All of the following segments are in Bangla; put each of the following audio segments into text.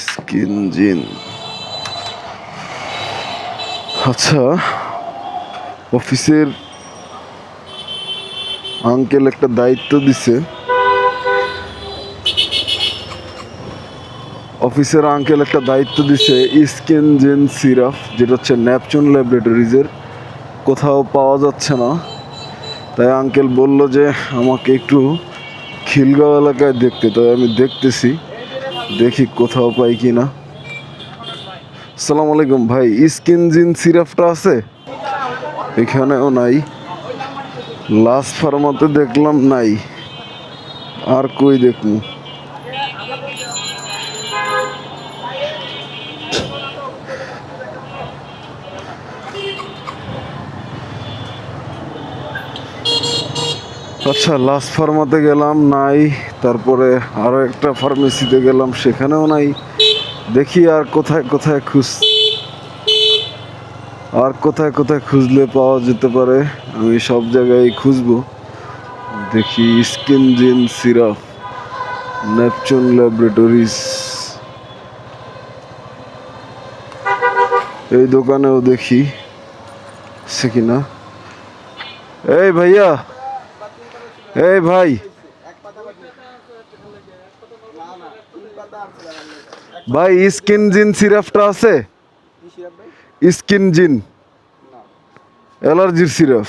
স্কিন জিন। আচ্ছা অফিসের আঙ্কেল একটা দায়িত্ব দিছে। অফিসের আঙ্কেল একটা দায়িত্ব দিছে স্কিন জেন সিরাপ, যেটা হচ্ছে ন্যাপচুন ল্যাবরেটরিজের। কোথাও পাওয়া যাচ্ছে না। তাই আঙ্কেল বলল যে, আমাকে একটু খিলগাঁও এলাকায় দেখতে তাই আমি দেখতেছি, দেখি কোথাও পাই কি না সালাম আলাইকুম ভাই, স্কিন জিন সিরাপটা আছে? এখানেও নাই। লাস্ট ফার্মাতে দেখলাম নাই। আর কই দেখমু আচ্ছা লাস্ট ফার্মাতে গেলাম, নাই। তারপরে আরও একটা ফার্মেসিতে গেলাম, সেখানেও নাই। দেখি আর কোথায় কোথায় খুঁজ আর কোথায় কোথায় খুঁজলে পাওয়া যেতে পারে। আমি সব জায়গায় খুঁজবো। দেখি স্কিন জিন সিরাপ নেপচুন ল্যাবরেটরিজ এই দোকানেও দেখি। সে কিনা? এই ভাইয়া! এই ভাই। ভাই স্কিন জিন সিরাপটা আছে? স্কিন জিন। অ্যালার্জির সিরাপ।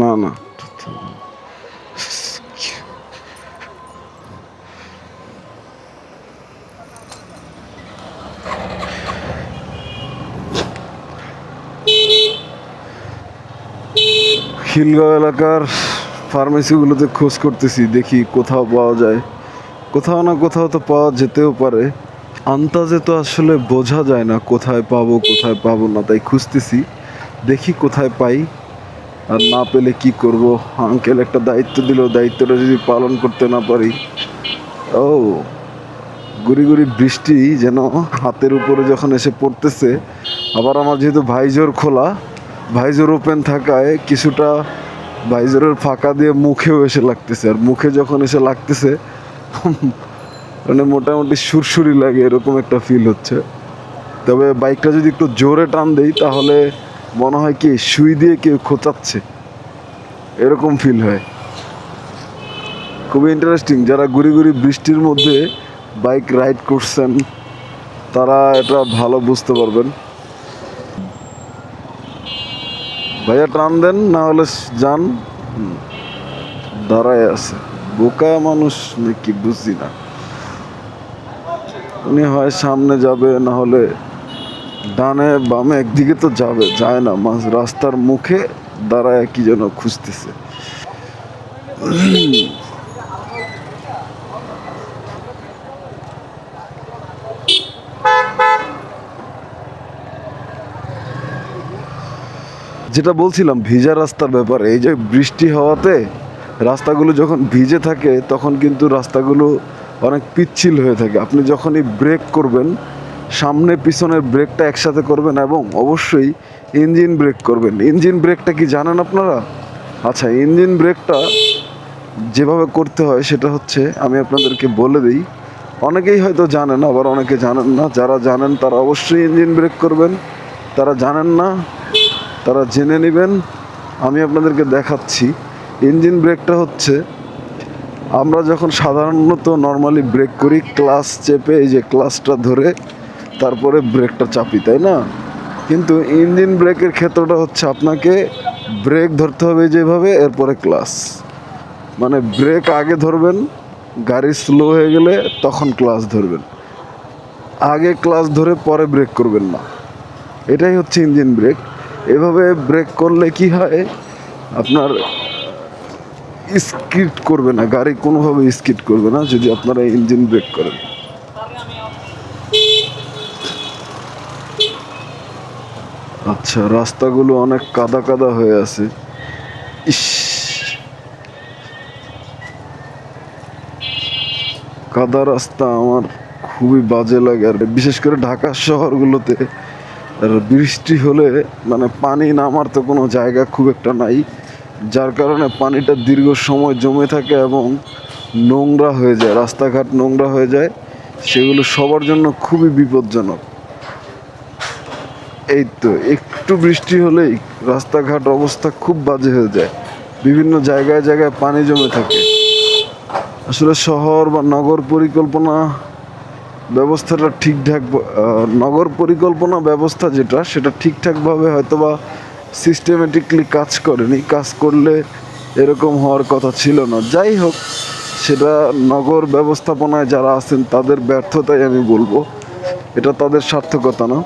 না না। খিলগাঁও এলাকার ফার্মেসিগুলোতে খোঁজ করতেছি, দেখি কোথাও পাওয়া যায়। কোথাও না কোথাও তো পাওয়া যেতেও পারে। আন্তাজে তো আসলে বোঝা যায় না কোথায় পাবো কোথায় পাবো না, তাই খুঁজতেছি। দেখি কোথায় পাই। আর না পেলে কি করব? আঙ্কেল একটা দায়িত্ব দিল, দায়িত্বটা যদি পালন করতে না পারি। ও, গুড়ি গুড়ি বৃষ্টি যেন হাতের উপরে যখন এসে পড়তেছে, আবার আমার যেহেতু ভাইজোর খোলা ভাইজোর ওপেন থাকায় কিছুটা ভাইজোরের ফাঁকা দিয়ে মুখেও এসে লাগতেছে। আর মুখে যখন এসে লাগতেছে মানে মোটামুটি সুরসুরি লাগে, এরকম একটা ফিল হচ্ছে। তবে বাইকটা যদি একটু জোরে টান দেই, তাহলে মনে হয় কি, সুই দিয়ে কেউ খোঁচাচ্ছে। এরকম ফিল হয়। খুবই ইন্টারেস্টিং যারা গুড়ি গুড়ি বৃষ্টির মধ্যে বাইক রাইড করছেন, তারা এটা ভালো বুঝতে পারবেন। ভাইয়া টান দেন, না হলে যান। দাঁড়ায় আছে। বোকা মানুষ নাকি বুঝি না। উনি হয় সামনে যাবে, না হলে ডানে বামে একদিকে তো যাবে, যায় না। মাছ রাস্তার মুখে দাঁড়ায় কি যেন খুঁজতেছে। যেটা বলছিলাম, ভিজা রাস্তার ব্যাপারে, এই যে বৃষ্টি হওয়াতে রাস্তাগুলো যখন ভিজে থাকে, তখন কিন্তু রাস্তাগুলো অনেক পিচ্ছিল হয়ে থাকে। আপনি যখনই ব্রেক করবেন, সামনে পিছনের ব্রেকটা একসাথে করবেন এবং অবশ্যই ইঞ্জিন ব্রেক করবেন। ইঞ্জিন ব্রেকটা কি জানেন আপনারা? আচ্ছা ইঞ্জিন ব্রেকটা যেভাবে করতে হয়, সেটা হচ্ছে আমি আপনাদেরকে বলে দিই। অনেকেই হয়তো জানেন, আবার অনেকে জানেন না। যারা জানেন, তারা অবশ্যই ইঞ্জিন ব্রেক করবেন। তারা জানেন না তারা জেনে নেবেন, আমি আপনাদেরকে দেখাচ্ছি। ইঞ্জিন ব্রেকটা হচ্ছে, আমরা যখন সাধারণত নর্মালি ব্রেক করি, ক্লাস চেপে এই যে ক্লাসটা ধরে তারপরে ব্রেকটা চাপি, তাই না? কিন্তু ইঞ্জিন ব্রেকের ক্ষেত্রটা হচ্ছে আপনাকে ব্রেক ধরতে হবে যেভাবে, এরপরে ক্লাস। মানে ব্রেক আগে ধরবেন, গাড়ি স্লো হয়ে গেলে তখন ক্লাস ধরবেন। আগে ক্লাস ধরে পরে ব্রেক করবেন না। এটাই হচ্ছে ইঞ্জিন ব্রেক। এভাবে ব্রেক করলে কি হয়? আপনার স্কিড করবে না, গাড়ি কোনোভাবে স্কিড করবে না যদি আপনারা ইঞ্জিন ব্রেক করেন। আচ্ছা রাস্তাগুলো অনেক কাদা কাদা হয়ে আছে। ইস। কাদা রাস্তা আমার খুবই বাজে লাগে আর বিশেষ করে ঢাকা শহরগুলোতে। বৃষ্টি হলে মানে পানি নামার তো কোনো জায়গা খুব একটা নাই। যার কারণে পানিটা দীর্ঘ সময় জমে থাকে এবং নোংরা হয়ে যায়, রাস্তাঘাট নোংরা হয়ে যায়। সেগুলো সবার জন্য খুবই বিপজ্জনক। এই তো, একটু বৃষ্টি হলেই রাস্তাঘাট অবস্থা খুব বাজে হয়ে যায়। বিভিন্ন জায়গায় জায়গায় পানি জমে থাকে। আসলে শহর বা নগর পরিকল্পনা ব্যবস্থাটা ঠিকঠাক নগর পরিকল্পনা ব্যবস্থা যেটা, সেটা ঠিকঠাকভাবে হয়তো বা সিস্টেমেটিকলি কাজ করেনি। কাজ করলে এরকম হওয়ার কথা ছিল না। যাই হোক, সেটা নগর ব্যবস্থাপনায় যারা আছেন, তাদের ব্যর্থতাই আমি বলব। এটা তাদের সার্থকতা না।